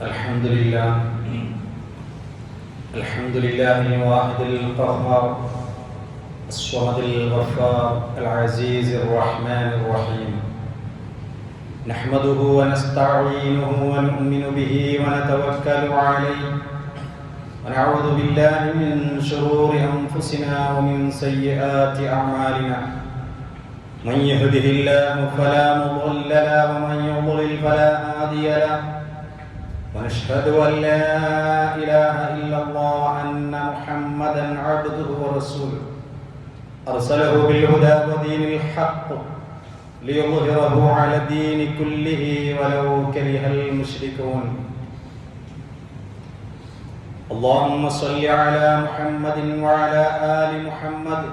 الحمد لله. الحمد لله الواحد القهار الصمد الغفار العزيز الرحمن الرحيم. نحمده ونستعينه ونؤمن به ونتوكل عليه. ونعوذ بالله من شرور أنفسنا ومن سيئات أعمالنا. من يهده الله فلا مضل له ومن يضلل فلا هادي له. ونشهد أن لا إله إلا الله أن محمدا عبده ورسوله. أرسله بالهدى ودين الحق ليظهره على الدين كله ولو كره المشركون. اللهم صل على محمد وعلى آل محمد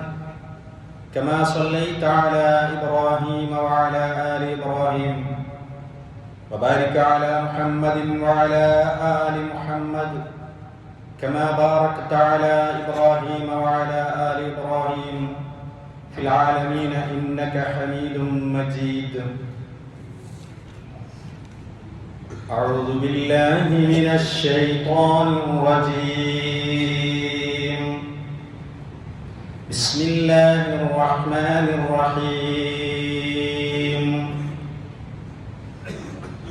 كما صليت على إبراهيم وعلى آل إبراهيم. وبارك على محمد وعلى آل محمد كما باركت على إبراهيم وعلى آل إبراهيم في العالمين إنك حميد مجيد. أعوذ بالله من الشيطان الرجيم. بسم الله الرحمن الرحيم.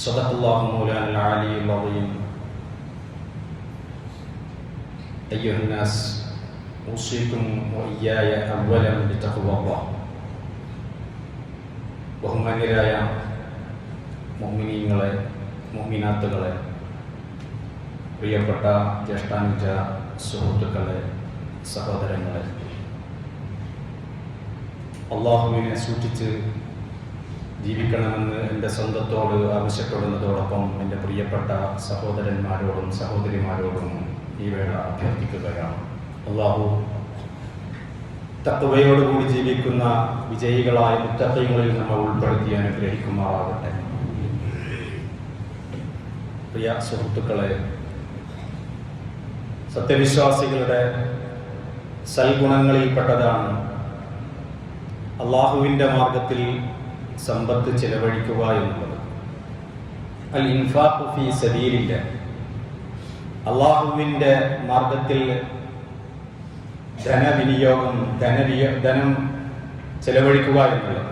صدق الله مولانا العلي العظيم أيها الناس أوصيكم وإياي أولا بتقوى الله ബഹുമാന്യരായ മോമിനീങ്ങളെ മോമിനാത്തുകളെ പ്രിയപ്പെട്ട ജ്യേഷ്ഠാനുജ സുഹൃത്തുക്കളെ സഹോദരങ്ങളെ അള്ളാഹുവിനെ സൂക്ഷിച്ച് ജീവിക്കണമെന്ന് എന്റെ സ്വന്തത്തോട് ആവശ്യപ്പെടുന്നതോടൊപ്പം എന്റെ പ്രിയപ്പെട്ട സഹോദരന്മാരോടും സഹോദരിമാരോടും ഈ വേള അഭ്യർത്ഥിക്കുകയാണ്. അള്ളാഹു തത്വയോടുകൂടി ജീവിക്കുന്ന വിജയികളായ മുത്തങ്ങളിൽ നമ്മൾ ഉൾപ്പെടുത്തി അനുഗ്രഹിക്കുമാറാകട്ടെ. പ്രിയ സുഹൃത്തുക്കളെ സത്യവിശ്വാസികളുടെ സൽഗുണങ്ങളിൽപ്പെട്ടതാണ് അള്ളാഹുവിന്റെ മാർഗത്തിൽ സമ്പത്ത് ചെലവഴിക്കുക എന്നുള്ളത്. അൽ ഇൻഫാഖു ഫി സബീലില്ല. അള്ളാഹുവിന്റെ മാർഗത്തിൽ ധനവിനിയോഗം ധനവിയ ധനം ചെലവഴിക്കുക എന്നുള്ളത്.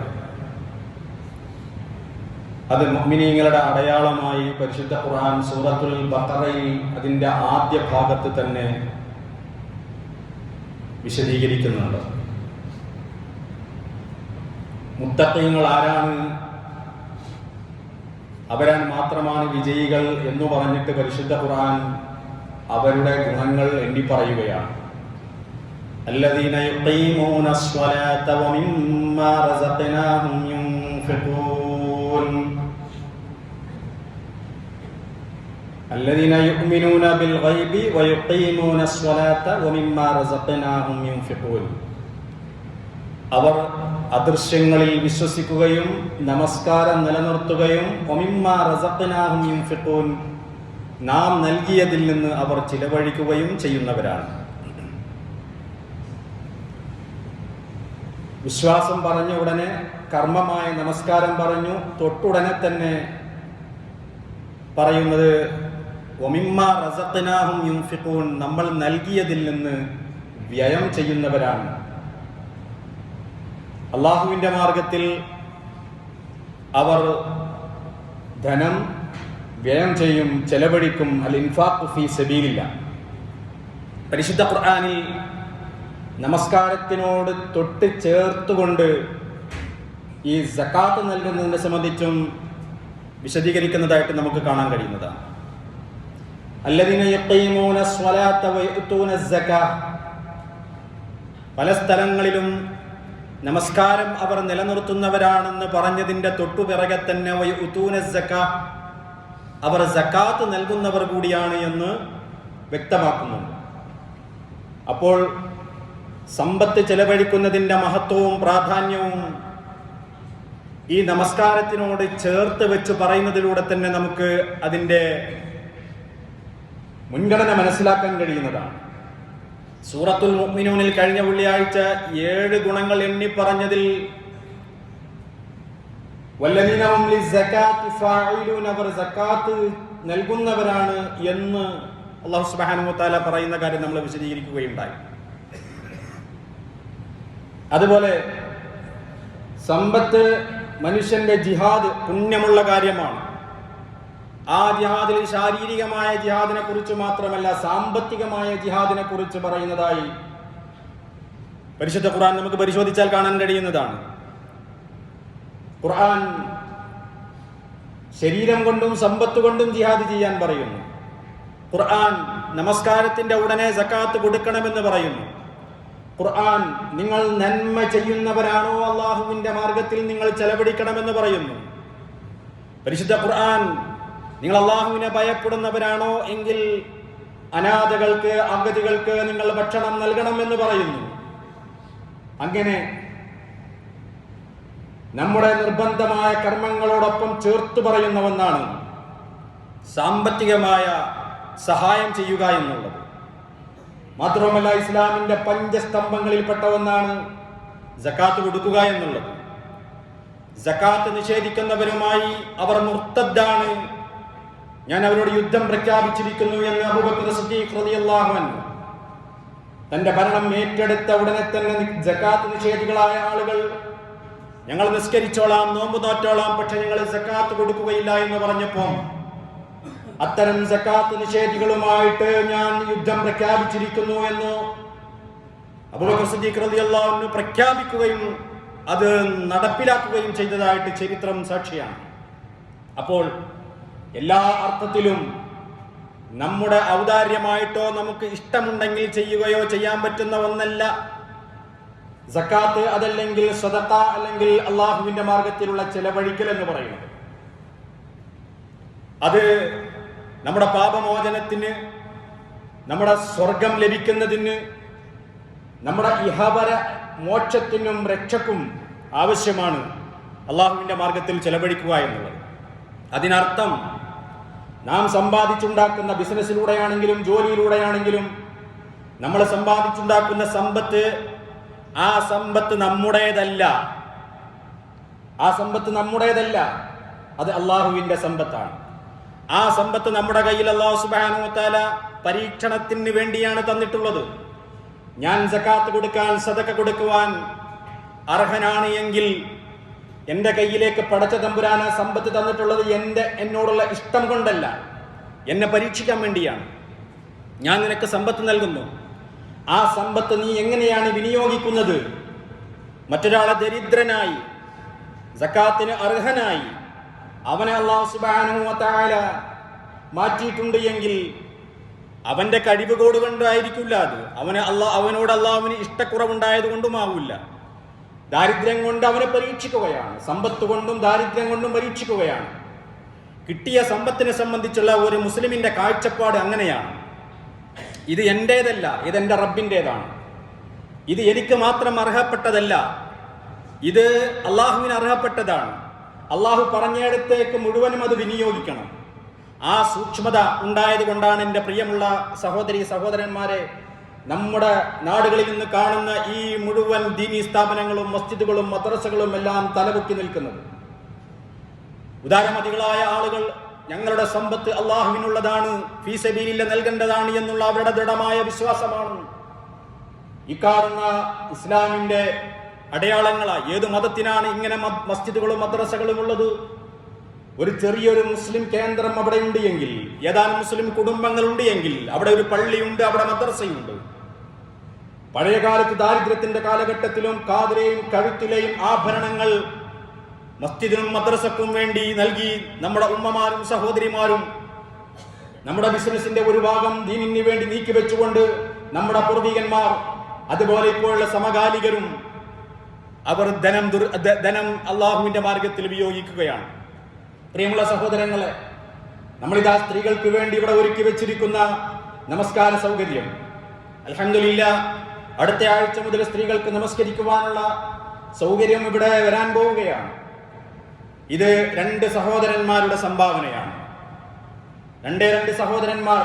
അത് മുഅ്മിനീങ്ങളുടെ അടയാളമായി പരിശുദ്ധ ഖുർആൻ സൂറത്തുൽ ബക്കറയിൽ അതിന്റെ ആദ്യ ഭാഗത്ത് തന്നെ വിശദീകരിക്കുന്നുണ്ട്. മുത്തങ്ങൾ ആരാണ് അവരാൻ മാത്രമാണ് വിജയികൾ എന്ന് പറഞ്ഞിട്ട് പരിശുദ്ധ ഖുറാൻ അവരുടെ ഗുണങ്ങൾ എണ്ണി പറയുകയാണ് അവർ അദൃശ്യങ്ങളിൽ വിശ്വസിക്കുകയും നമസ്കാരം നിലനിർത്തുകയും ഒമിമ്മ നാം നൽകിയതിൽ നിന്ന് അവർ ചിലവഴിക്കുകയും ചെയ്യുന്നവരാണ്. വിശ്വാസം പറഞ്ഞ ഉടനെ കർമ്മമായ നമസ്കാരം പറഞ്ഞു. തൊട്ടുടനെ തന്നെ പറയുന്നത് ഒമിമ്മ റസഖനാഹും യുൻഫിഖൂൻ നമ്മൾ നൽകിയതിൽ നിന്ന് വ്യയം ചെയ്യുന്നവരാണ്. അള്ളാഹുവിന്റെ മാർഗത്തിൽ അവർ ധനം വ്യയം ചെയ്യും ചെലവഴിക്കും അൽ ഇൻഫാഖ് ഫീ സബീലില്ല. പരിശുദ്ധ ഖുർആാനിൽ നമസ്കാരത്തിനോട് തൊട്ട് ചേർത്തുകൊണ്ട് ഈ സക്കാത്ത് നൽകുന്നതിനെ സംബന്ധിച്ചും വിശദീകരിക്കുന്നതായിട്ട് നമുക്ക് കാണാൻ കഴിയുന്നതാണ്. പല സ്ഥലങ്ങളിലും നമസ്കാരം അവർ നിലനിർത്തുന്നവരാണെന്ന് പറഞ്ഞതിന്റെ തൊട്ടുപിറകെ തന്നെ അവർ സക്കാത്ത് നൽകുന്നവർ കൂടിയാണ് എന്ന് വ്യക്തമാക്കുന്നുണ്ട് അപ്പോൾ സമ്പത്ത് ചെലവഴിക്കുന്നതിന്റെ മഹത്വവും പ്രാധാന്യവും ഈ നമസ്കാരത്തിനോട് ചേർത്ത് വെച്ച് പറയുന്നതിലൂടെ തന്നെ നമുക്ക് അതിന്റെ മുൻഗണന മനസ്സിലാക്കാൻ കഴിയുന്നതാണ്. സൂറത്തുൽ മുഅ്മിനൂനിൽ കഴിഞ്ഞ വെള്ളിയാഴ്ച ഏഴ് ഗുണങ്ങൾ എണ്ണി പറഞ്ഞതിൽ നൽകുന്നവരാണ് എന്ന് അള്ളാഹു സുബ്ഹാനഹു വതആല പറയുന്ന കാര്യം നമ്മൾ വിശദീകരിക്കുകയുണ്ടായി. അതുപോലെ സമ്പത്ത് മനുഷ്യന്റെ ജിഹാദ് പുണ്യമുള്ള കാര്യമാണ്. ആ ജിഹാദിൽ ശാരീരികമായ ജിഹാദിനെ കുറിച്ച് മാത്രമല്ല സാമ്പത്തികമായ ജിഹാദിനെ കുറിച്ച് പറയുന്നതായി പരിശുദ്ധ ഖുർആൻ നമുക്ക് പരിശോധിച്ചാൽ കാണാൻ കഴിയുന്നതാണ്. ഖുർആൻ ശരീരം കൊണ്ടും സമ്പത്ത് കൊണ്ടും ജിഹാദ് ചെയ്യാൻ പറയുന്നു. ഖുർആൻ നമസ്കാരത്തിന്റെ ഉടനെ സക്കാത്ത് കൊടുക്കണമെന്ന് പറയുന്നു. ഖുർആൻ നിങ്ങൾ നന്മ ചെയ്യുന്നവരാണോ അള്ളാഹുവിന്റെ മാർഗത്തിൽ നിങ്ങൾ ചെലവഴിക്കണമെന്ന് പറയുന്നു. പരിശുദ്ധ ഖുർആൻ നിങ്ങൾ അള്ളാഹുവിനെ ഭയപ്പെടുന്നവരാണോ എങ്കിൽ അനാഥകൾക്ക് അഗതികൾക്ക് നിങ്ങൾ ഭക്ഷണം നൽകണം എന്ന് പറയുന്നു. അങ്ങനെ നമ്മുടെ നിർബന്ധമായ കർമ്മങ്ങളോടൊപ്പം ചേർത്ത് പറയുന്ന ഒന്നാണ് സാമ്പത്തികമായ സഹായം ചെയ്യുക എന്നുള്ളത്. മാത്രമല്ല ഇസ്ലാമിന്റെ പഞ്ചസ്തംഭങ്ങളിൽപ്പെട്ട ഒന്നാണ് ജക്കാത്ത് കൊടുക്കുക എന്നുള്ളത്. ജക്കാത്ത് നിഷേധിക്കുന്നവരുമായി അവർ മുർത്തദ്ദാണ്. ഞാൻ അവരോട് യുദ്ധം പ്രഖ്യാപിച്ചിരിക്കുന്നു എന്ന് അബൂബക്കർ സിദ്ദീഖ് റളിയല്ലാഹു തന്റെ ഭരണം ഏറ്റെടുത്ത ഉടനെ തന്നെ ജക്കാത്ത് നിഷേധികളായ ആളുകൾ ഞങ്ങൾ നിസ്കരിച്ചോളാം നോമ്പ് നോറ്റോളാം പക്ഷെ ഞങ്ങൾ ജക്കാത്ത് കൊടുക്കുകയില്ല എന്ന് പറഞ്ഞപ്പോൾ അത്തരം ജക്കാത്ത് നിഷേധികളുമായിട്ട് ഞാൻ യുദ്ധം പ്രഖ്യാപിച്ചിരിക്കുന്നു എന്ന് അബൂബക്കർ സിദ്ദീഖ് റളിയല്ലാഹു പ്രഖ്യാപിക്കുകയും അത് നടപ്പിലാക്കുകയും ചെയ്തതായിട്ട് ചരിത്രം സാക്ഷിയാണ്. അപ്പോൾ എല്ലാ അർത്ഥത്തിലും നമ്മുടെ ഔദാര്യമായിട്ടോ നമുക്ക് ഇഷ്ടമുണ്ടെങ്കിൽ ചെയ്യുകയോ ചെയ്യാൻ പറ്റുന്ന ഒന്നല്ല. സക്കാത്ത് അതല്ലെങ്കിൽ സ്വതക്ക അല്ലെങ്കിൽ അള്ളാഹുവിന്റെ മാർഗത്തിലുള്ള ചെലവഴിക്കൽ എന്ന് പറയുന്നത്. അത് നമ്മുടെ പാപമോചനത്തിന് നമ്മുടെ സ്വർഗം ലഭിക്കുന്നതിന് നമ്മുടെ ഇഹപര മോക്ഷത്തിനും രക്ഷക്കും ആവശ്യമാണ് അള്ളാഹുവിന്റെ മാർഗത്തിൽ ചെലവഴിക്കുക എന്നുള്ളത്. അതിനർത്ഥം നാം സമ്പാദിച്ചുണ്ടാക്കുന്ന ബിസിനസ്സിലൂടെയാണെങ്കിലും ജോലിയിലൂടെയാണെങ്കിലും നമ്മൾ സമ്പാദിച്ചുണ്ടാക്കുന്ന സമ്പത്ത് ആ സമ്പത്ത് നമ്മുടേതല്ല. ആ സമ്പത്ത് നമ്മുടേതല്ല. അത് അള്ളാഹുവിന്റെ സമ്പത്താണ്. ആ സമ്പത്ത് നമ്മുടെ കയ്യിൽ അള്ളാഹു സുബാനു താല പരീക്ഷണത്തിന് വേണ്ടിയാണ് തന്നിട്ടുള്ളത്. ഞാൻ സക്കാത്ത് കൊടുക്കാൻ സതക്ക കൊടുക്കുവാൻ അർഹനാണ് എങ്കിൽ എന്റെ കയ്യിലേക്ക് പടച്ച തമ്പുരാന സമ്പത്ത് തന്നിട്ടുള്ളത് എന്റെ എന്നോടുള്ള ഇഷ്ടം കൊണ്ടല്ല. എന്നെ പരീക്ഷിക്കാൻ വേണ്ടിയാണ്. ഞാൻ നിനക്ക് സമ്പത്ത് നൽകുന്നു. ആ സമ്പത്ത് നീ എങ്ങനെയാണ് വിനിയോഗിക്കുന്നത്? മറ്റൊരാളെ ദരിദ്രനായി സക്കാത്തിന് അർഹനായി അവനെ അള്ളാഹു സുബാനുമത്തായ മാറ്റിയിട്ടുണ്ട് എങ്കിൽ അവന്റെ കഴിവുകോട് കൊണ്ടായിരിക്കില്ല അത്. അവന് അള്ളാഹ് അവനോട് അള്ളാഹുവിന് ഇഷ്ടക്കുറവുണ്ടായത് കൊണ്ടുമാവില്ല ദാരിദ്ര്യം കൊണ്ട് അവനെ പരീക്ഷിക്കുകയാണ്. സമ്പത്ത് കൊണ്ടും ദാരിദ്ര്യം കൊണ്ടും പരീക്ഷിക്കുകയാണ്. കിട്ടിയ സമ്പത്തിനെ സംബന്ധിച്ചുള്ള ഒരു മുസ്ലിമിന്റെ കാഴ്ചപ്പാട് അങ്ങനെയാണ്. ഇത് എന്റേതല്ല എന്റെ റബ്ബിന്റെതാണ് ഇത് എനിക്ക് മാത്രം അർഹപ്പെട്ടതല്ല. ഇത് അള്ളാഹുവിന് അർഹപ്പെട്ടതാണ്. അള്ളാഹു പറഞ്ഞിടത്തേക്ക് മുഴുവനും അത് വിനിയോഗിക്കണം. ആ സൂക്ഷ്മത ഉണ്ടായത് കൊണ്ടാണ് എന്റെ പ്രിയമുള്ള സഹോദരി സഹോദരന്മാരെ നമ്മുടെ നാടുകളിൽ നിന്ന് കാണുന്ന ഈ മുഴുവൻ ദീനി സ്ഥാപനങ്ങളും മസ്ജിദുകളും മദ്രസകളും എല്ലാം തലപൊക്കി നിൽക്കുന്നത്. ഉദാരമതികളായ ആളുകൾ ഞങ്ങളുടെ സമ്പത്ത് അള്ളാഹുവിനുള്ളതാണ് ഫീസബീലില്ല നൽകേണ്ടതാണ് എന്നുള്ള അവരുടെ ദൃഢമായ വിശ്വാസമാണ്. ഇക്കാണുന്ന ഇസ്ലാമിന്റെ അടയാളങ്ങളാ ഏത് മതത്തിനാണ് ഇങ്ങനെ മസ്ജിദുകളും മദ്രസകളും ഉള്ളത്? ഒരു ചെറിയൊരു മുസ്ലിം കേന്ദ്രം അവിടെ ഉണ്ട് എങ്കിൽ ഏതാനും മുസ്ലിം കുടുംബങ്ങളുണ്ട് എങ്കിൽ അവിടെ ഒരു പള്ളിയുണ്ട് അവിടെ മദ്രസയുണ്ട്. പഴയ കാലത്ത് ദാരിദ്ര്യത്തിന്റെ കാലഘട്ടത്തിലും കാതിലെയും കഴുത്തിലെയും ആഭരണങ്ങൾ മസ്ജിദിനും മദ്രസക്കും വേണ്ടി നൽകി നമ്മുടെ ഉമ്മമാരും സഹോദരിമാരും നമ്മുടെ ബിസിനസിന്റെ ഒരു ഭാഗം ദീനിന് വേണ്ടി നീക്കി വെച്ചുകൊണ്ട് നമ്മുടെ പൂർവികന്മാർ അതുപോലെ ഇപ്പോഴുള്ള സമകാലികരും അവർ ധനം ദുർ ധനം അള്ളാഹുവിന്റെ മാർഗത്തിൽ ഉപയോഗിക്കുകയാണ് പ്രിയമുള്ള സഹോദരങ്ങളെ നമ്മളിതാ സ്ത്രീകൾക്ക് വേണ്ടി ഇവിടെ ഒരുക്കി വെച്ചിരിക്കുന്ന നമസ്കാര സൗകര്യം. അലഹമില്ല അടുത്ത ആഴ്ച മുതൽ സ്ത്രീകൾക്ക് നമസ്കരിക്കുവാനുള്ള സൗകര്യം ഇവിടെ വരാൻ പോവുകയാണ്. ഇത് രണ്ട് സഹോദരന്മാരുടെ സംഭാവനയാണ്. രണ്ടേ രണ്ട് സഹോദരന്മാർ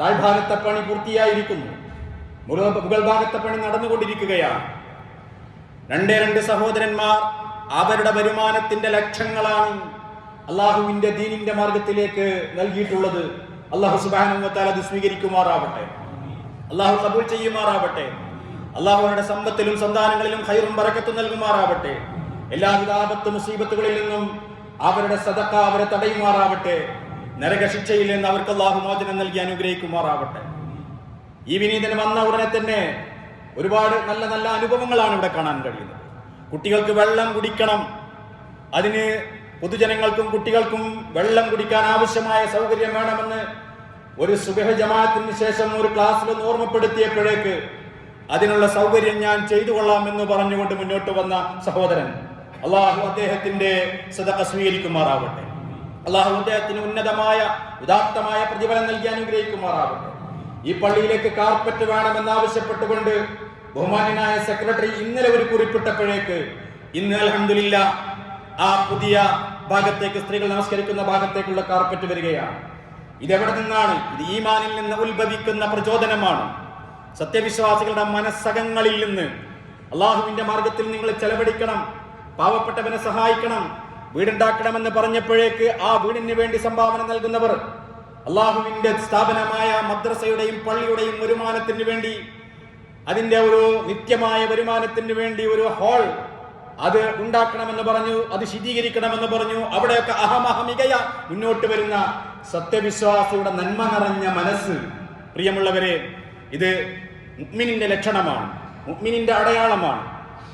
താഴ്ഭാഗത്തെ പണി പൂർത്തിയായിരിക്കുന്നു. മുഗൾ ഭാഗത്തെ പണി നടന്നുകൊണ്ടിരിക്കുകയാണ്. രണ്ടേ രണ്ട് സഹോദരന്മാർ അവരുടെ വരുമാനത്തിന്റെ ലക്ഷങ്ങളാണ് അള്ളാഹുവിന്റെ ദീനിന്റെ മാർഗത്തിലേക്ക് നൽകിയിട്ടുള്ളത് അള്ളാഹു സുബാനുവത്താൽ അത് സ്വീകരിക്കുമാറാവട്ടെ. അള്ളാഹു കബൂൽ ചെയ്യുമാറാവട്ടെ. അള്ളാഹുവിന്റെ സമ്പത്തിലും സന്താനങ്ങളിലും ഹൈറും പറക്കത്തും നൽകുമാറാവട്ടെ. എല്ലാവിധ ആപത്ത് മുസീബത്തുകളിൽ നിന്നും അവരുടെ സദക്ക അവരെ തടയുമാറാവട്ടെ. നരകശിക്ഷയിൽ നിന്ന് അവർക്ക് അള്ളാഹു മോചനം നൽകി അനുഗ്രഹിക്കുമാറാവട്ടെ. ഈ വിനീതന് വന്ന ഉടനെ തന്നെ ഒരുപാട് നല്ല നല്ല അനുഭവങ്ങളാണ് ഇവിടെ കാണാൻ കഴിയുന്നത്. കുട്ടികൾക്ക് വെള്ളം കുടിക്കണം. അതിന് പൊതുജനങ്ങൾക്കും കുട്ടികൾക്കും വെള്ളം കുടിക്കാൻ ആവശ്യമായ സൗകര്യം വേണമെന്ന് ഒരു സുബഹ ജമാഅത്തിന് ശേഷം ഒരു ക്ലാസ്സിൽ ഒന്ന് ഓർമ്മപ്പെടുത്തിയപ്പോഴേക്ക് അതിനുള്ള സൗകര്യം ഞാൻ ചെയ്തു കൊള്ളാം കൊള്ളാമെന്ന് പറഞ്ഞുകൊണ്ട് മുന്നോട്ട് വന്ന സഹോദരൻ. അള്ളാഹു അദ്ദേഹത്തിന്റെ സദഖ സ്വീകരിക്കുമാറാവട്ടെ. അള്ളാഹു അദ്ദേഹത്തിന് ഉന്നതമായ ഉദാത്തമായ പ്രതിഫലം നൽകി അനുഗ്രഹിക്കുമാറാവട്ടെ. ഈ പള്ളിയിലേക്ക് കാർപ്പറ്റ് വേണമെന്ന് ആവശ്യപ്പെട്ടുകൊണ്ട് ബഹുമാന്യനായ സെക്രട്ടറി ഇന്നലെ ഒരു കുറിപ്പിട്ടപ്പോഴേക്ക് ഇന്ന് അലഹമില്ല ആ പുതിയ ഭാഗത്തേക്ക് സ്ത്രീകൾ നമസ്കരിക്കുന്ന ഭാഗത്തേക്കുള്ള കാർപ്പറ്റ് വരികയാണ്. ഇതെവിടെ നിന്നാണ്? ഇത് ഈമാനിൽ നിന്ന് ഉത്ഭവിക്കുന്ന പ്രചോദനമാണ്. സത്യവിശ്വാസികളുടെ മനസ്സകങ്ങളിൽ നിന്ന്. അള്ളാഹുവിന്റെ മാർഗത്തിൽ നിങ്ങൾ ചെലവഴിക്കണം പാവപ്പെട്ടവനെ സഹായിക്കണം വീടുണ്ടാക്കണമെന്ന് പറഞ്ഞപ്പോഴേക്ക് ആ വീടിന് വേണ്ടി സംഭാവന നൽകുന്നവർ. അള്ളാഹുവിന്റെ സ്ഥാപനമായ മദ്രസയുടെയും പള്ളിയുടെയും വരുമാനത്തിന് വേണ്ടി അതിന്റെ ഒരു നിത്യമായ വരുമാനത്തിന് വേണ്ടി ഒരു ഹാൾ അത് ഉണ്ടാക്കണമെന്ന് പറഞ്ഞു അത് ശീതീകരിക്കണമെന്ന് പറഞ്ഞു. അവിടെയൊക്കെ അഹമഹമികയ മുന്നോട്ട് വരുന്ന സത്യവിശ്വാസിയുടെ നന്മ നിറഞ്ഞ മനസ്സ്. പ്രിയമുള്ളവരെ ഇത് മുക്മിനിന്റെ ലക്ഷണമാണ് മുക്മിനിന്റെ അടയാളമാണ്.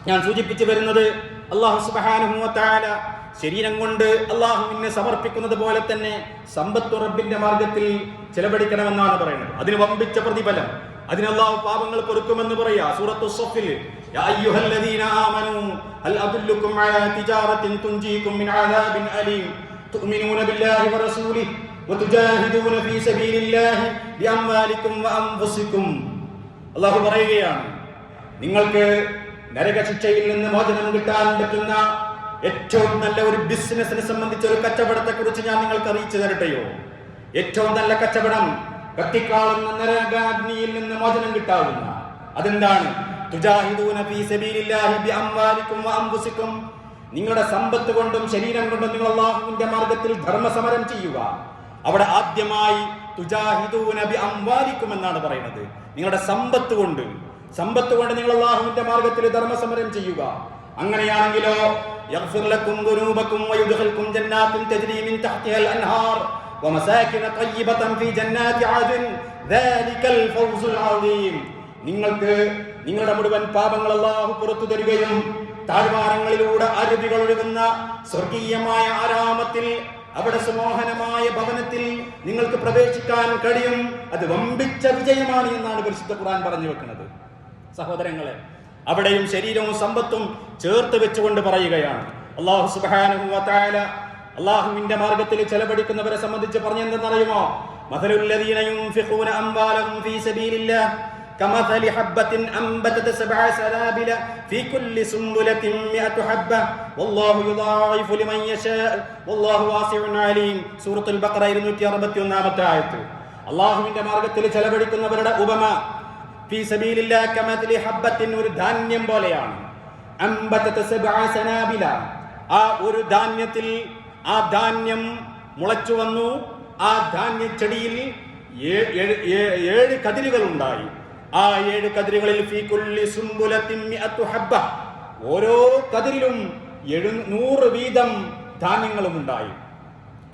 ഞാൻ സൂചിപ്പിച്ചു വരുന്നത് അള്ളാഹു വ ശരീരം കൊണ്ട് അള്ളാഹുവിനെ സമർപ്പിക്കുന്നത് പോലെ തന്നെ സമ്പത്ത് റബ്ബിന്റെ മാർഗത്തിൽ ചെലവഴിക്കണമെന്നാണ് പറയുന്നത്. അതിന് വമ്പിച്ച പ്രതിഫലം അതിന് പാപങ്ങൾ പൊറുക്കുമെന്ന് പറയാ സൂറത്തു യാ آمنوا هل أدلكم على تجارة تنجيكم من عذاب أليم تؤمنون بالله ورسوله وتجاهدون في سبيل الله بأموالكم وأنفسكم الله പറയുകയാണ് നിങ്ങൾക്ക് നരകശിക്ഷയിൽ നിന്ന് മോചനം കിട്ടാൻ പറ്റുന്ന ഏറ്റവും നല്ല ഒരു ബിസിനസിനെ സംബന്ധിച്ച ഒരു കച്ചവടത്തെ കുറിച്ച് ഞാൻ നിങ്ങൾക്ക് അറിയിച്ചു തരട്ടെയോ? ഏറ്റവും നല്ല കച്ചവടം കത്തിക്കാളുന്ന നരകാഗ്നിയിൽ നിന്ന് മോചനം കിട്ടാവുന്ന അതെന്താണ്? നിങ്ങളുടെ സമ്പത്ത് കൊണ്ടും ശരീരം കൊണ്ടും നിങ്ങൾ അള്ളാഹുവിന്റെ മാർഗത്തിൽ ധർമ്മസമരം ചെയ്യുക. അവിടെ ആദ്യമായി തുജാഹിദൂന ബിഅംവാലിക്കും എന്നാണ് പറയുന്നത്. നിങ്ങളുടെ സമ്പത്ത് കൊണ്ട്. സമ്പത്ത് കൊണ്ട് നിങ്ങൾ അള്ളാഹുവിന്റെ മാർഗത്തിൽ ധർമ്മസമരം ചെയ്യുക. അങ്ങനെയാണെങ്കിലോ നിങ്ങൾക്ക് നിങ്ങളുടെ മുഴുവൻ പാപങ്ങൾ അള്ളാഹു പുറത്തു തരികയും താഴ്വാരങ്ങളിലൂടെ അരുവികൾ ഒഴുകുന്ന സ്വർഗീയമായ ആരാമത്തിൽ അവിടെ സുമോഹനമായ ഭവനത്തിൽ നിങ്ങൾക്ക് പ്രവേശിക്കാൻ കഴിയും. അത് വമ്പിച്ച വിജയമാണ് എന്നാണ് പരിശുദ്ധ ഖുർആൻ പറഞ്ഞു വെക്കുന്നത്. സഹോദരങ്ങളെ അവിടെയും ശരീരവും സമ്പത്തും ചേർത്ത് വെച്ചുകൊണ്ട് പറയുകയാണ്. അള്ളാഹു തആല അള്ളാഹുവിന്റെ മാർഗത്തിൽ ചെലവഴിക്കുന്നവരെ സംബന്ധിച്ച് പറഞ്ഞെന്തെന്നറിയുമോ? മഥലുല്ലദീന യുൻഫിഖൂന അംവാലഹും ഫീ സബീലില്ലാഹ് كمثل حبة أنبتت سبع سنابل في كل سنبلة مئة حبة والله يضاعف لمن يشاء والله واسع عليم سورة البقرة 261 ആയത്ത് അള്ളാഹുവിന്റെ മാർഗത്തിൽ ചെലവഴിക്കുന്നവരുടെ ഉപമ ഫീ സബീലില്ലാ കമഥലി ഹബ്ബത്തിൻ ഒരു ധാന്യം പോലെയാണ് അമ്പത്തത്ത് സബ്അ സനാബില ആ ഒരു ധാന്യത്തിൽ ആ ധാന്യം മുളച്ചു വന്നു ആ ധാന്യ ചെടിയിൽ ഏ- ഏഴ് ഏ- ഏഴ് കതിരുകൾ ഉണ്ടായി ആ ഏഴ് കതിരുകളിൽ ഓരോ കതിരിലും എഴു നൂറ് വീതം ധാന്യങ്ങളും ഉണ്ടായി.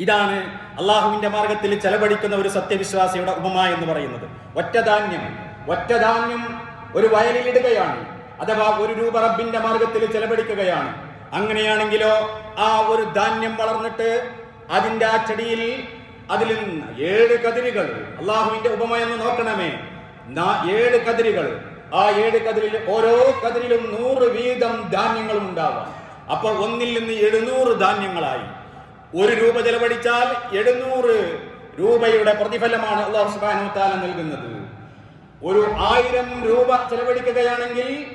ഇതാണ് അള്ളാഹുവിന്റെ മാർഗത്തിൽ ചെലവഴിക്കുന്ന ഒരു സത്യവിശ്വാസിയുടെ ഉപമ എന്ന് പറയുന്നത്. ഒറ്റ ധാന്യം ഒരു വയലിൽ ഇടുകയാണ് അഥവാ ഒരു രൂപ റബ്ബിന്റെ മാർഗത്തിൽ ചെലവഴിക്കുകയാണ്. അങ്ങനെയാണെങ്കിലോ ആ ഒരു ധാന്യം വളർന്നിട്ട് അതിന്റെ ആ ചെടിയിൽ അതിൽ ഏഴ് കതിരുകൾ അള്ളാഹുവിന്റെ ഉപമ എന്ന് നോക്കണമേ. ഏഴ് കതിരുകൾ. ആ ഏഴ് കതിരിൽ ഓരോ കതിരിലും നൂറ് വീതം ധാന്യങ്ങളും ഉണ്ടാവാം. അപ്പോൾ ഒന്നിൽ നിന്ന് എഴുന്നൂറ് ധാന്യങ്ങളായി. ഒരു രൂപ ചെലവഴിച്ചാൽ എഴുന്നൂറ് രൂപയുടെ പ്രതിഫലമാണ് അള്ളാഹു നൽകുന്നത്. ഒരു ആയിരം രൂപ ചെലവഴിക്കുകയാണെങ്കിൽ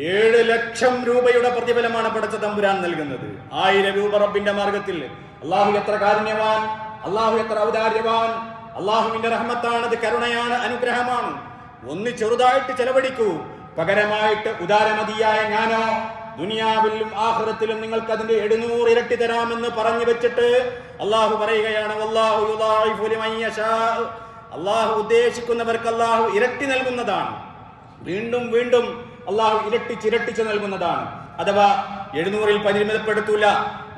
ഏഴ് ലക്ഷം രൂപയുടെ പ്രതിഫലമാണ് പടച്ച തമ്പുരാൻ നൽകുന്നത്. ആയിരം രൂപ റബ്ബിന്റെ മാർഗത്തിൽ. അള്ളാഹു എത്ര കാരുണ്യവാൻ അള്ളാഹു എത്ര ഔദാര്യവാൻ അള്ളാഹുവിന്റെ അത് കരുണയാണ് അനുഗ്രഹമാണ്. ഒന്ന് ചെറുതായിട്ട് ചെലവഴിക്കൂ. പകരമായിട്ട് ഉദാരമതിയായ ഞാനോ ദുനിയാവിലും ആഹ്റത്തിലും നിങ്ങൾക്ക് അതിന്റെ എഴുന്നൂറ് ഇരട്ടി തരാമെന്ന് പറഞ്ഞു വെച്ചിട്ട് അള്ളാഹു പറയുകയാണ്. അള്ളാഹു ഉദ്ദേശിക്കുന്നവർക്ക് അള്ളാഹു ഇരട്ടി നൽകുന്നതാണ്. വീണ്ടും വീണ്ടും അള്ളാഹു ഇരട്ടിച്ചിരട്ടിച്ച് നൽകുന്നതാണ്. അഥവാ എഴുന്നൂറിൽ പരിമിതപ്പെടുത്തൂല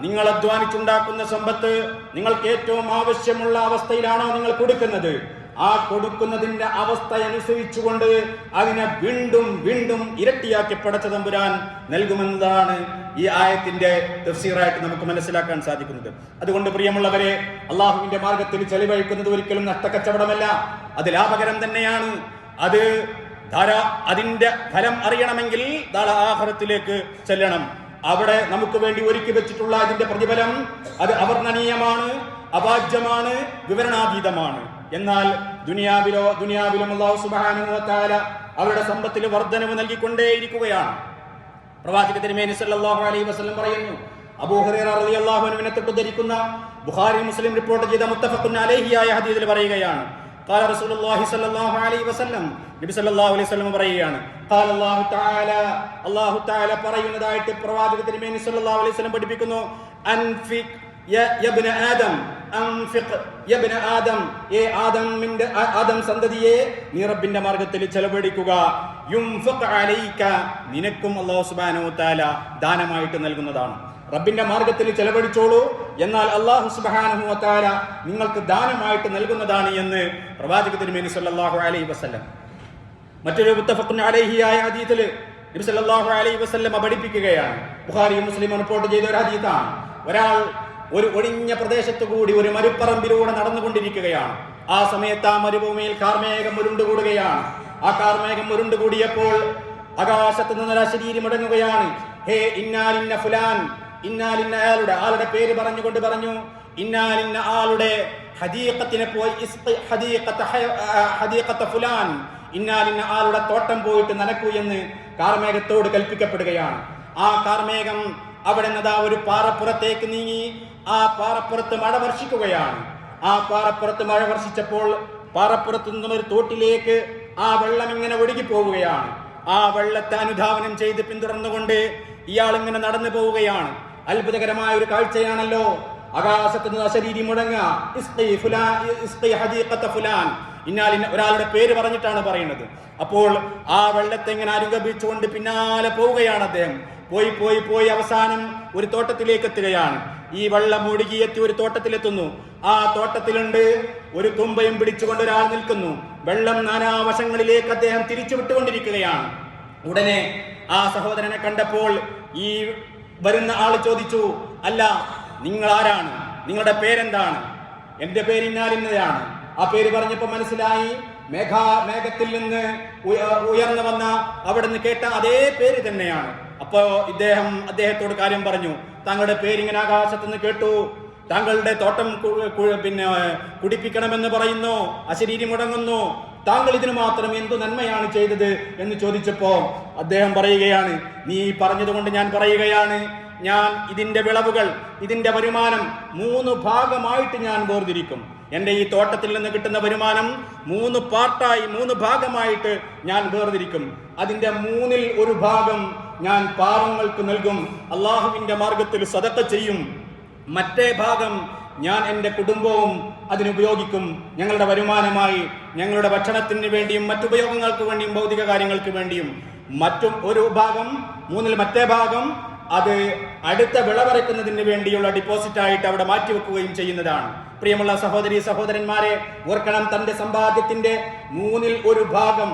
നിങ്ങൾ അധ്വാനിച്ചുണ്ടാക്കുന്ന സമ്പത്ത് നിങ്ങൾക്ക് ഏറ്റവും ആവശ്യമുള്ള അവസ്ഥയിലാണോ നിങ്ങൾ കൊടുക്കുന്നത്? ആ കൊടുക്കുന്നതിന്റെ അവസ്ഥ അനുസരിച്ചുകൊണ്ട് അതിനെ വീണ്ടും വീണ്ടും ഇരട്ടിയാക്കി പടച്ച തമ്പുരാൻ നൽകുമെന്നതാണ് ഈ ആയത്തിന്റെ തഫ്സീറായിട്ട് നമുക്ക് മനസ്സിലാക്കാൻ സാധിക്കുന്നത്. അതുകൊണ്ട് പ്രിയമുള്ളവരെ അള്ളാഹുവിന്റെ മാർഗത്തിൽ ചെലവഴിക്കുന്നത് ഒരിക്കലും നഷ്ടക്കച്ചവടമല്ല. അത് ലാഭകരം തന്നെയാണ്. അത് ധാരാ അതിന്റെ ഫലം അറിയണമെങ്കിൽ ധാരാ ആഹാരത്തിലേക്ക് ചെല്ലണം. അവിടെ നമുക്ക് വേണ്ടി ഒരുക്കി വെച്ചിട്ടുള്ള അതിന്റെ പ്രതിഫലം അത് അവർണനീയമാണ് അപാജ്യമാണ് വിവരണാതീതമാണ്. എന്നാൽ ദുനിയാവിലോ ദുനിയാവിലും അള്ളാഹു അവരുടെ സമ്പത്തിൽ വർധനവ് നൽകിക്കൊണ്ടേയിരിക്കുകയാണ്. പ്രവാചക തിരുമേനി അലൈഹി വസല്ലം പറയുന്നു അബൂ ഹുറൈറ റളിയല്ലാഹു അൻഹുവിനെ തൊട്ട് ധരിക്കുന്ന ബുഖാരി മുസ്ലിം റിപ്പോർട്ട് ചെയ്ത മുത്തഫക്കുന്ന അലേഹിയായ ഹദീദിൽ പറയുകയാണ് قال رسول الله صلى الله عليه وسلم നബി സല്ലല്ലാഹു അലൈഹി വസല്ലം പറയുകയാണ് قال الله تعالى അല്ലാഹു തആല പറയുന്നതായിട്ട് പ്രവാചക തിരുമേനി സല്ലല്ലാഹു അലൈഹി വസല്ലം പഠിപ്പിക്കുന്നു അൻഫിക് യ- യബ്ന ആദം അൻഫിഖ് യബ്ന ആദം ഏ ആദമിന്റെ ആ- ആദം സന്തതിയെ നീ റബ്ബിന്റെ മാർഗത്തിൽ ചെലവഴിക്കുക യുംഫഖ് അലൈക നിനക്കും അല്ലാഹു സുബ്ഹാനഹു വ തആല ദാനമായിട്ട് നൽകുന്നതാണ് റബ്ബിന്റെ മാർഗത്തിൽ ചെലവഴിച്ചോളൂ. എന്നാൽ അള്ളാഹു തആല നിങ്ങൾക്ക് ദാനമായിട്ട് നൽകുന്നതാണ് എന്ന് പ്രവാചക തിരുമേനി സല്ലാഹു അലൈഹി വസ്ലം മറ്റൊരു മുത്തഫഖുൻ അലൈഹിയായ അതീതിൽ നബി സല്ലാഹു അലൈഹി വസല്ലം പഠിപ്പിക്കുകയാണ്. ബുഹാരിയും മുസ്ലിം റിപ്പോർട്ട് ചെയ്ത ഒരു ഹദീസാണ്. ഒരാൾ ഒരു ഒഴിഞ്ഞ പ്രദേശത്തു കൂടി ഒരു മരുപ്പറമ്പിലൂടെ നടന്നുകൊണ്ടിരിക്കുകയാണ്. ആ സമയത്ത് ആ മരുഭൂമിയിൽ കാർമേഘം ഉരുണ്ടുകൂടുകയാണ്. ആ കാർമേഘം ഉരുണ്ടുകൂടിയപ്പോൾ ആകാശത്ത് നിന്ന് ശരീരം അടങ്ങുകയാണ്. ഹേ ഇന്നാലിന്ന ഫുലാൻ ഇന്നാലിന്ന അയാളുടെ ആളുടെ പേര് പറഞ്ഞുകൊണ്ട് പറഞ്ഞു. ഇന്നാലിന്ന ആളുടെ ഹദീഖത്തിനെ പോയി ഹദീഖത്ത ഫുലാൻ. ഇന്നാലിന്ന ആളുടെ തോട്ടം പോയിട്ട് നനക്കൂ എന്ന് കാർമേഘത്തോട് കൽപ്പിക്കപ്പെടുകയാണ്. ആ കാർമേഘം അവിടെ നിന്നതാ ഒരു പാറപ്പുറത്തേക്ക് നീങ്ങി ആ പാറപ്പുറത്ത് മഴ വർഷിക്കുകയാണ്. ആ പാറപ്പുറത്ത് മഴ വർഷിച്ചപ്പോൾ പാറപ്പുറത്ത് നിന്നും ഒരു തോട്ടിലേക്ക് ആ വെള്ളം ഇങ്ങനെ ഒഴുകി പോവുകയാണ്. ആ വെള്ളത്തെ അനുധാവനം ചെയ്ത് പിന്തുടർന്നുകൊണ്ട് ഇയാൾ ഇങ്ങനെ നടന്നു പോവുകയാണ്. അത്ഭുതകരമായ ഒരു കാഴ്ചയാണല്ലോ. ആകാശത്ത് നിന്ന് അശരീരി മുടങ്ങുക. ഇന്നാൽ ഒരാളുടെ പേര് പറഞ്ഞിട്ടാണ് പറയുന്നത്. അപ്പോൾ ആ വെള്ളത്തെ ഇങ്ങനെ അനുഗമിച്ചുകൊണ്ട് പിന്നാലെ പോവുകയാണ് അദ്ദേഹം. പോയി പോയി പോയി അവസാനം ഒരു തോട്ടത്തിലേക്ക് എത്തുകയാണ്. ഈ വെള്ളം ഒഴുകിയെത്തി ഒരു തോട്ടത്തിലെത്തുന്നു. ആ തോട്ടത്തിലുണ്ട് ഒരു തുമ്പയും പിടിച്ചുകൊണ്ട് ഒരാൾ നിൽക്കുന്നു. വെള്ളം നാനാവശങ്ങളിലേക്ക് അദ്ദേഹം തിരിച്ചു വിട്ടുകൊണ്ടിരിക്കുകയാണ്. ഉടനെ ആ സഹോദരനെ കണ്ടപ്പോൾ ഈ വരുന്ന ആൾ ചോദിച്ചു അല്ല നിങ്ങൾ ആരാണ് നിങ്ങളുടെ പേരെന്താണ്? എന്റെ പേര് ഇന്നാലിന്നതാണ് ആ പേര് പറഞ്ഞപ്പോ മനസ്സിലായി മേഘ മേഘത്തിൽ നിന്ന് ഉയർന്നു വന്ന അവിടെ നിന്ന് കേട്ട അതേ പേര് തന്നെയാണ്. അപ്പോ ഇദ്ദേഹം അദ്ദേഹത്തോട് കാര്യം പറഞ്ഞു താങ്കളുടെ പേരിങ്ങനെ ആകാശത്ത് നിന്ന് കേട്ടു. താങ്കളുടെ തോട്ടം പിന്നെ കുടിപ്പിക്കണമെന്ന് പറയുന്നു. അശരീരി മുടങ്ങുന്നു. താങ്കൾ ഇതിനു മാത്രം എന്തു നന്മയാണ് ചെയ്തത് എന്ന് ചോദിച്ചപ്പോൾ അദ്ദേഹം പറയുകയാണ് നീ പറഞ്ഞതുകൊണ്ട് ഞാൻ പറയുകയാണ്. ഞാൻ ഇതിന്റെ വിളവുകൾ ഇതിന്റെ വരുമാനം മൂന്ന് ഭാഗമായിട്ട് ഞാൻ വേർതിരിക്കും. എന്റെ ഈ തോട്ടത്തിൽ നിന്ന് കിട്ടുന്ന വരുമാനം മൂന്ന് പാർട്ടായി മൂന്ന് ഭാഗമായിട്ട് ഞാൻ വേർതിരിക്കും. അതിന്റെ മൂന്നിൽ ഒരു ഭാഗം ഞാൻ പാവങ്ങൾക്ക് നൽകും. അള്ളാഹുവിന്റെ മാർഗത്തിൽ സതക്ക ചെയ്യും. മറ്റേ ഭാഗം ഞാൻ എന്റെ കുടുംബവും അതിനുപയോഗിക്കും ഞങ്ങളുടെ വരുമാനമായി ഞങ്ങളുടെ ഭക്ഷണത്തിന് വേണ്ടിയും മറ്റുപയോഗങ്ങൾക്ക് വേണ്ടിയും ഭൗതിക കാര്യങ്ങൾക്ക് വേണ്ടിയും. മറ്റും ഒരു ഭാഗം മൂന്നിൽ മറ്റേ ഭാഗം അത് അടുത്ത വിളവറക്കുന്നതിന് വേണ്ടിയുള്ള ഡിപ്പോസിറ്റ് ആയിട്ട് അവിടെ മാറ്റിവെക്കുകയും ചെയ്യുന്നതാണ്. പ്രിയമുള്ള സഹോദരി സഹോദരന്മാരെ ഓർക്കണം തന്റെ സമ്പാദ്യത്തിന്റെ മൂന്നിൽ ഒരു ഭാഗം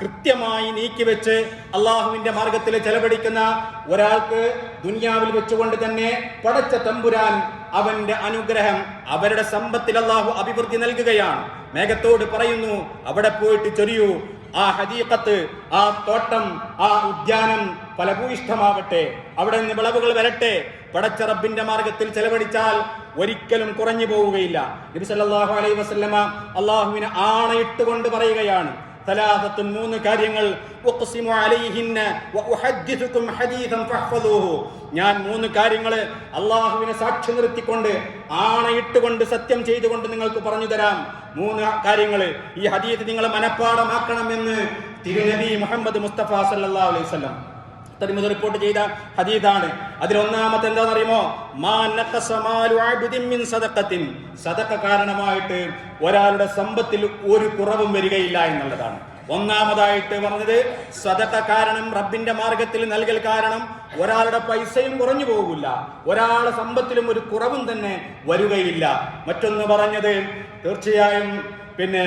കൃത്യമായി നീക്കിവെച്ച് അള്ളാഹുവിന്റെ മാർഗത്തിൽ ചെലവഴിക്കുന്ന ഒരാൾക്ക് ദുനിയാവിൽ വെച്ചുകൊണ്ട് തന്നെ പടച്ച തമ്പുരാൻ അവന്റെ അനുഗ്രഹം അവരുടെ സമ്പത്തിൽ അള്ളാഹു അഭിവൃദ്ധി നൽകുകയാണ്. മേഘത്തോട് പറയുന്നു അവിടെ പോയിട്ട് ചൊരിയൂ. ആ ഹദീഖത്ത് ആ തോട്ടം ആ ഉദ്യാനം ഫലഭൂയിഷ്ഠമാവട്ടെ. അവിടെ നിന്ന് വിളവുകൾ വരട്ടെ. പടച്ച റബ്ബിന്റെ മാർഗത്തിൽ ചെലവഴിച്ചാൽ ഒരിക്കലും കുറഞ്ഞു പോവുകയില്ല. നബി സല്ലല്ലാഹു അലൈഹി വസല്ലമ അള്ളാഹുവിനെ ആണയിട്ടുകൊണ്ട് പറയുകയാണ്. ثلاثة മൂന്ന് കാര്യങ്ങൾ ഉഖ്സിമു അലൈഹിന്ന വഉഹദ്ദിഥുകും ഹദീഥൻ ഫഹ്ഫദൂഹു ഞാൻ മൂന്ന് കാര്യങ്ങൾ അള്ളാഹുവിനെ സാക്ഷി നിർത്തിക്കൊണ്ട് ആണയിട്ടുകൊണ്ട് സത്യം ചെയ്തുകൊണ്ട് നിങ്ങൾക്ക് പറഞ്ഞു തരാം മൂന്ന് കാര്യങ്ങൾ ഈ ഹദീത്ത് നിങ്ങൾ മനഃപ്പാടമാക്കണമെന്ന് തിരുനബി മുഹമ്മദ് മുസ്തഫ സല്ലല്ലാഹു അലൈഹി വസല്ലം തർമിദ് റിപ്പോർട്ട് ചെയ്ത ഹദീദാണ്. അതിൽ ഒന്നാമത്തെ എന്താണെന്ന് അറിയുമോ മാ നഖസ മാലു അബ്ദിൻ മിൻ സദഖത്തിൻ. സദഖ കാരണമായിട്ട് ഒരാളുടെ സമ്പത്തിൽ ഒരു കുറവും വരികയില്ല എന്നുള്ളതാണ്. ഒന്നാമതായിട്ട് പറഞ്ഞത് സദഖ കാരണം റബ്ബിന്റെ മാർഗത്തിൽ നൽകൽ കാരണം ഒരാളുടെ പൈസയും കുറഞ്ഞു പോകില്ല ഒരാളുടെ സമ്പത്തിലും ഒരു കുറവും തന്നെ വരികയില്ല. മറ്റൊന്ന് പറഞ്ഞത് തീർച്ചയായും പിന്നെ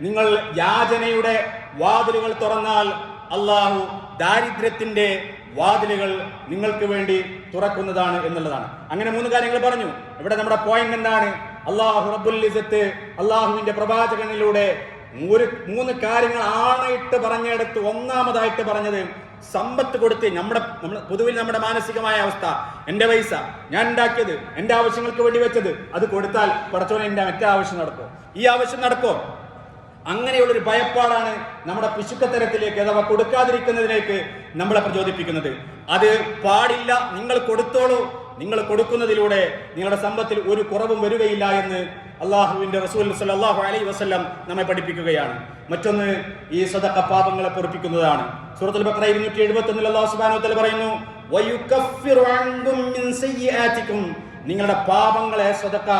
നിങ്ങൾ യാചനയുടെ വാതിലുകൾ തുറന്നാൽ അള്ളാഹു ദാരിദ്ര്യത്തിന്റെ വാതിലുകൾ നിങ്ങൾക്ക് വേണ്ടി തുറക്കുന്നതാണ് എന്നുള്ളതാണ്. അങ്ങനെ മൂന്ന് കാര്യങ്ങൾ പറഞ്ഞു. ഇവിടെ നമ്മുടെ പോയിന്റ് എന്താണ്? അള്ളാഹു റബ്ബുൽ ഇസത്ത് അള്ളാഹുവിന്റെ പ്രവാചകനിലൂടെ ഒരു മൂന്ന് കാര്യങ്ങൾ ആണയിട്ട് പറഞ്ഞെടുത്ത് ഒന്നാമതായിട്ട് പറഞ്ഞത്. സമ്പത്ത് കൊടുത്ത് നമ്മുടെ നമ്മൾ പൊതുവിൽ നമ്മുടെ മാനസികമായ അവസ്ഥ എന്റെ പൈസ ഞാൻ ഉണ്ടാക്കിയത് എന്റെ ആവശ്യങ്ങൾക്ക് വേണ്ടി വെച്ചത് അത് കൊടുത്താൽ കുറച്ചുകൂടെ എന്റെ മറ്റേ ആവശ്യം നടക്കും. ഈ ആവശ്യം നടക്കോ അങ്ങനെയുള്ളൊരു ഭയപ്പാടാണ് നമ്മുടെ പിശുക്കത്തരത്തിലേക്ക് അഥവാ കൊടുക്കാതിരിക്കുന്നതിലേക്ക് നമ്മളെ പ്രചോദിപ്പിക്കുന്നത്. അത് പാടില്ല നിങ്ങൾ കൊടുത്തോളൂ നിങ്ങൾ കൊടുക്കുന്നതിലൂടെ നിങ്ങളുടെ സമ്പത്തിൽ ഒരു കുറവും വരികയില്ല എന്ന് അള്ളാഹുവിന്റെ റസൂൽ സല്ലല്ലാഹു അലൈ വസ്ലം നമ്മെ പഠിപ്പിക്കുകയാണ്. മറ്റൊന്ന് ഈ സ്വതക്ക പാപങ്ങളെ പൊറിപ്പിക്കുന്നതാണ്. സൂറത്തുൽ ബഖറ 271 അല്ലാഹു സുബ്ഹാനഹു വതആല പറയുന്നു വയുകഫിറു അൻകും മിൻ സയ്യിആതികും നിങ്ങളുടെ പാപങ്ങളെ സ്വതക്ക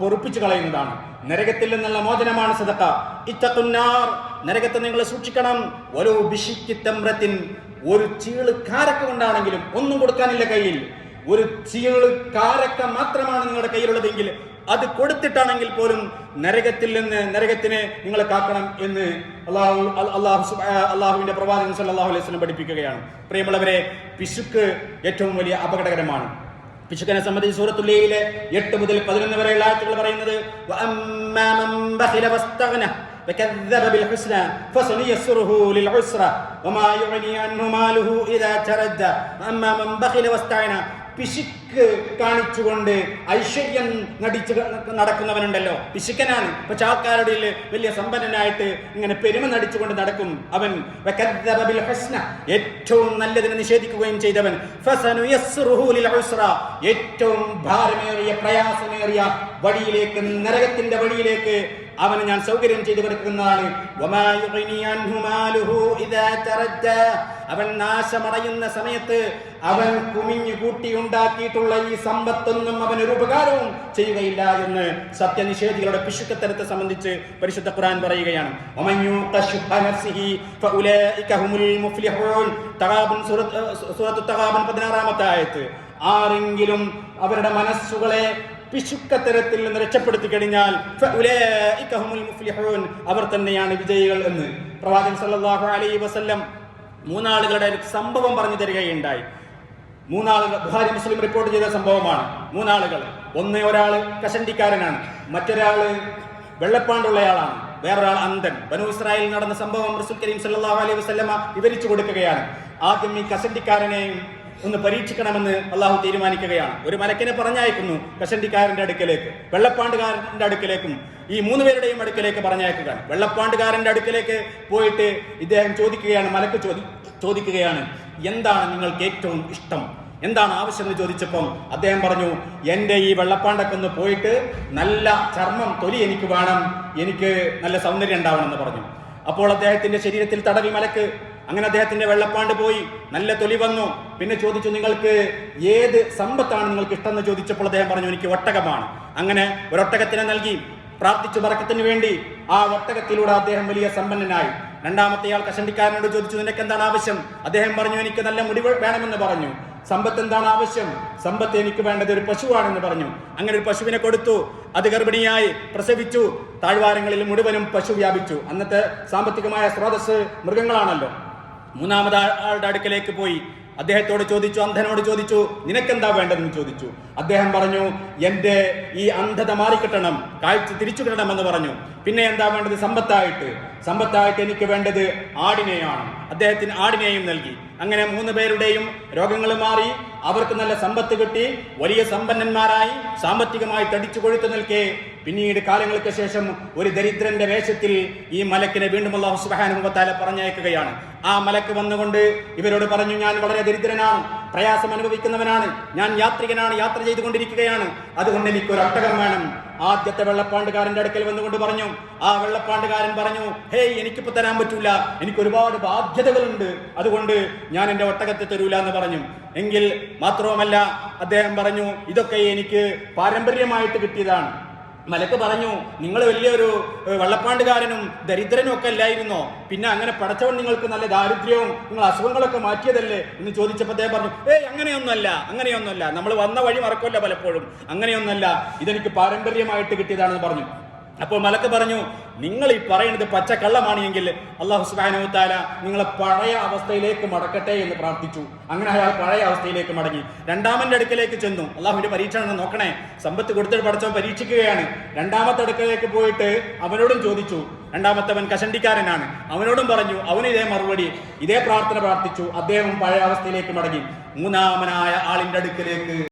പൊറുപ്പിച്ചു കളയുന്നതാണ്. നരകത്തിൽ നിന്നുള്ള മോചനമാണ് സദക്ക. ഇത്തത്തുന്നാർ നരകത്തെ നിങ്ങൾ സൂക്ഷിക്കണം. ഓരോ ബിഷിക്കിത്തമ്രത്തിൻ ഒരു ചീൾ കാരക്ക കൊണ്ടാണെങ്കിലും ഒന്നും കൊടുക്കാനില്ല കയ്യിൽ. ഒരു ചീൾ കാരക്ക മാത്രമാണ് നിങ്ങളുടെ കയ്യിലുള്ളതെങ്കിൽ അത് കൊടുത്തിട്ടാണെങ്കിൽ പോലും നരകത്തിൽ നിന്ന് നരകത്തിനെ നിങ്ങൾ കാക്കണം എന്ന് അള്ളാഹു അള്ളാഹു അള്ളാഹുവിന്റെ പ്രവാചകൻ സല്ലല്ലാഹു അലൈഹി വസല്ലം പഠിപ്പിക്കുകയാണ്. പ്രിയമുള്ളവരെ പിശുക്ക് ഏറ്റവും വലിയ അപകടകരമാണ്. പിശുക്കനെ സംബന്ധിച്ച് സൂറത്തുല്ലയിലെ എട്ട് മുതൽ പതിനൊന്ന് من ആയത്തുകൾ പറയുന്നത് فكذب بالحسنى فسنيسره للعسرى وما يعني أنه ماله إذا تردى وأما من بخل واستغنى പിശുക്ക് കാണിച്ചുകൊണ്ട് ഐശ്വര്യം നടിച്ച് നടക്കുന്നവനുണ്ടല്ലോ. പിശുക്കനാണ്. പക്ഷെ ആൾക്കാരുടെ വലിയ സമ്പന്നനായിട്ട് ഇങ്ങനെ പെരുമ നടിച്ചുകൊണ്ട് നടക്കും അവൻ. ഏറ്റവും നല്ലതിനെ നിഷേധിക്കുകയും ചെയ്തവൻ. ഏറ്റവും ഭാരമേറിയ പ്രയാസമേറിയ വഴിയിലേക്ക് നരകത്തിന്റെ വഴിയിലേക്ക് അവന് ഞാൻ സൗകര്യം ചെയ്തു കൊടുക്കുന്നതാണ്. അവൻ നാശമടയുന്ന സമയത്ത് അവൻ കുമിഞ്ഞു കൂട്ടി ഉണ്ടാക്കിയിട്ടുള്ള ഈ സമ്പത്തൊന്നും അവൻ ഒരു ഉപകാരവും ചെയ്യുകയില്ല എന്ന് സത്യനിഷേധികളുടെ പിശുക്കത്തരത്തെ സംബന്ധിച്ച് പരിശുദ്ധ ഖുർആൻ പറയുകയാണ്. 16 ആയത്ത്. ആരെങ്കിലും അവരുടെ മനസ്സുകളെ പിശുക്കത്തരത്തിൽ നിന്ന് രക്ഷപ്പെടുത്തി കഴിഞ്ഞാൽ അവർ തന്നെയാണ് വിജയികൾ എന്ന് പ്രവാചകൻ സല്ലാഹു അലൈ വസല്ലം മൂന്നാളുകളുടെ ഒരു സംഭവം പറഞ്ഞു തരികയുണ്ടായി. മൂന്നാളുകൾ ബുഹാരി മുസ്ലിം റിപ്പോർട്ട് ചെയ്ത സംഭവമാണ്. മൂന്നാളുകൾ ഒന്ന് ഒരാൾ കഷണ്ടിക്കാരനാണ് മറ്റൊരാൾ വെള്ളപ്പാണ്ടുള്ളയാളാണ് വേറൊരാൾ അന്തൻ ബനു ഇസ്രായേലിൽ നടന്ന സംഭവം റസൂൽ കരീം സല്ലല്ലാഹു അലൈഹി വസല്ലമ വിവരിച്ചു കൊടുക്കുകയാണ്. ആദ്യം ഈ കഷണ്ടിക്കാരനെയും ഒന്ന് പരീക്ഷിക്കണമെന്ന് അള്ളാഹു തീരുമാനിക്കുകയാണ്. ഒരു മലക്കിനെ പറഞ്ഞയക്കുന്നു കഷണ്ടിക്കാരന്റെ അടുക്കലേക്ക് വെള്ളപ്പാണ്ടുകാരന്റെ അടുക്കലേക്കും ഈ മൂന്ന് പേരുടെയും അടുക്കലേക്ക് പറഞ്ഞയക്കുക വെള്ളപ്പാണ്ടുകാരന്റെ അടുക്കലേക്ക് പോയിട്ട് ഇദ്ദേഹം ചോദിക്കുകയാണ് മലക്ക് ചോദി ചോദിക്കുകയാണ് എന്താണ് നിങ്ങൾക്ക് ഏറ്റവും ഇഷ്ടം? എന്താണ് ആവശ്യം എന്ന് ചോദിച്ചപ്പം അദ്ദേഹം പറഞ്ഞു എന്റെ ഈ വെള്ളപ്പാണ്ടൊക്കെ ഒന്ന് പോയിട്ട് നല്ല ചർമ്മം തൊലി എനിക്ക് വേണം എനിക്ക് നല്ല സൗന്ദര്യം ഉണ്ടാവണം എന്ന് പറഞ്ഞു. അപ്പോൾ അദ്ദേഹത്തിന്റെ ശരീരത്തിൽ തടവി മലക്ക് അങ്ങനെ അദ്ദേഹത്തിന്റെ വെള്ളപ്പാണ്ട് പോയി. നല്ല തൊലി വന്നു. പിന്നെ ചോദിച്ചു നിങ്ങൾക്ക് ഏത് സമ്പത്താണ് നിങ്ങൾക്ക് ഇഷ്ടം എന്ന് ചോദിച്ചപ്പോൾ അദ്ദേഹം പറഞ്ഞു എനിക്ക് ഒട്ടകമാണ്. അങ്ങനെ ഒരൊട്ടകത്തിനെ നൽകി. പ്രാർത്ഥിച്ചു പറക്കത്തിന് വേണ്ടി ആ ഒട്ടകത്തിലൂടെ അദ്ദേഹം വലിയ സമ്പന്നനായി. രണ്ടാമത്തെ ആൾ കഷണ്ടിക്കാരനോട് ചോദിച്ചു നിനക്ക് എന്താണ് ആവശ്യം? അദ്ദേഹം പറഞ്ഞു എനിക്ക് നല്ല മുടി വേണമെന്ന് പറഞ്ഞു. സമ്പത്ത് എന്താണ് ആവശ്യം? സമ്പത്ത് എനിക്ക് വേണ്ടത് ഒരു പശുവാണെന്ന് പറഞ്ഞു. അങ്ങനെ ഒരു പശുവിനെ കൊടുത്തു. അത് ഗർഭിണിയായി പ്രസവിച്ചു. താഴ്വാരങ്ങളിൽ മുഴുവനും പശു വ്യാപിച്ചു. അന്നത്തെ സാമ്പത്തികമായ സ്രോതസ് മൃഗങ്ങളാണല്ലോ. മൂന്നാമത് ആളുടെ അടുക്കലേക്ക് പോയി. അദ്ദേഹത്തോട് ചോദിച്ചു അന്ധനോട് ചോദിച്ചു നിനക്കെന്താ വേണ്ടതെന്ന് ചോദിച്ചു. അദ്ദേഹം പറഞ്ഞു എന്റെ ഈ അന്ധത മാറിക്കിട്ടണം കാഴ്ച തിരിച്ചു കിട്ടണമെന്ന് പറഞ്ഞു. പിന്നെ എന്താ വേണ്ടത്? സമ്പത്തായിട്ട്. സമ്പത്തായിട്ട് എനിക്ക് വേണ്ടത് ആടിനെയാണ്. അദ്ദേഹത്തിന് ആടിനെയും നൽകി. അങ്ങനെ മൂന്ന് പേരുടെയും രോഗങ്ങൾ മാറി അവർക്ക് നല്ല സമ്പത്ത് കിട്ടി വലിയ സമ്പന്നന്മാരായി സാമ്പത്തികമായി തടിച്ചു കൊഴുത്തു നിൽക്കെ. പിന്നീട് കാലങ്ങൾക്ക് ശേഷം ഒരു ദരിദ്രന്റെ വേഷത്തിൽ ഈ മലക്കിനെ വീണ്ടും അള്ളാഹു സുബാനുഭവത്താല പറഞ്ഞയക്കുകയാണ്. ആ മലക്ക് വന്നുകൊണ്ട് ഇവരോട് പറഞ്ഞു ഞാൻ വളരെ ദരിദ്രനാണ്. പ്രയാസം അനുഭവിക്കുന്നവനാണ്. ഞാൻ യാത്രികനാണ് യാത്ര ചെയ്തുകൊണ്ടിരിക്കുകയാണ്. അതുകൊണ്ട് എനിക്ക് ഒരു ഒട്ടകം വേണം. ആദ്യത്തെ വെള്ളപ്പാണ്ടുകാരന്റെ അടുക്കൽ വന്നുകൊണ്ട് പറഞ്ഞു ആ വെള്ളപ്പാണ്ടുകാരൻ പറഞ്ഞു ഹേയ് എനിക്കിപ്പോ തരാൻ പറ്റൂല. എനിക്ക് ഒരുപാട് ബാധ്യതകളുണ്ട്. അതുകൊണ്ട് ഞാൻ എന്റെ ഒട്ടകത്തെ തരൂല എന്ന് പറഞ്ഞു. എങ്കിൽ മാത്രവുമല്ല അദ്ദേഹം പറഞ്ഞു ഇതൊക്കെ എനിക്ക് പാരമ്പര്യമായിട്ട് കിട്ടിയതാണ്. മലക്ക് പറഞ്ഞു നിങ്ങൾ വലിയൊരു വള്ളപ്പാണ്ടുകാരനും ദരിദ്രനും ഒക്കെ അല്ലായിരുന്നോ? പിന്നെ അങ്ങനെ പടച്ചവൻ നിങ്ങൾക്ക് നല്ല ദാരിദ്ര്യവും നിങ്ങൾ അസുഖങ്ങളൊക്കെ മാറ്റിയതല്ലേ? എന്ന് ചോദിച്ചപ്പോൾ അദ്ദേഹം പറഞ്ഞു ഏയ് അങ്ങനെയൊന്നുമല്ല അങ്ങനെയൊന്നുമല്ല. നമ്മൾ വന്ന വഴി മറക്കുമല്ല പലപ്പോഴും. അങ്ങനെയൊന്നുമല്ല. ഇതെനിക്ക് പാരമ്പര്യമായിട്ട് കിട്ടിയതാണെന്ന് പറഞ്ഞു. അപ്പോൾ മലക്ക് പറഞ്ഞു നിങ്ങൾ ഈ പറയുന്നത് പച്ചക്കള്ളമാണ് എങ്കിൽ അള്ളാഹു സുബാനുത്താല താല നിങ്ങളെ പഴയ അവസ്ഥയിലേക്ക് മടക്കട്ടെ എന്ന് പ്രാർത്ഥിച്ചു. അങ്ങനെ അയാൾ പഴയ അവസ്ഥയിലേക്ക് മടങ്ങി. രണ്ടാമന്റെ അടുക്കലേക്ക് ചെന്നു. അള്ളാഹുവിന്റെ പരീക്ഷ നോക്കണേ. സമ്പത്ത് കൊടുത്തിട്ട് പഠിച്ചവൻ പരീക്ഷിക്കുകയാണ്. രണ്ടാമത്തെ അടുക്കലേക്ക് പോയിട്ട് അവനോടും ചോദിച്ചു. രണ്ടാമത്തവൻ കശണ്ടിക്കാരനാണ് അവനോടും പറഞ്ഞു അവന് ഇതേ മറുപടി. ഇതേ പ്രാർത്ഥന പ്രാർത്ഥിച്ചു. അദ്ദേഹം പഴയ അവസ്ഥയിലേക്ക് മടങ്ങി. മൂന്നാമനായ ആളിന്റെ അടുക്കലേക്ക്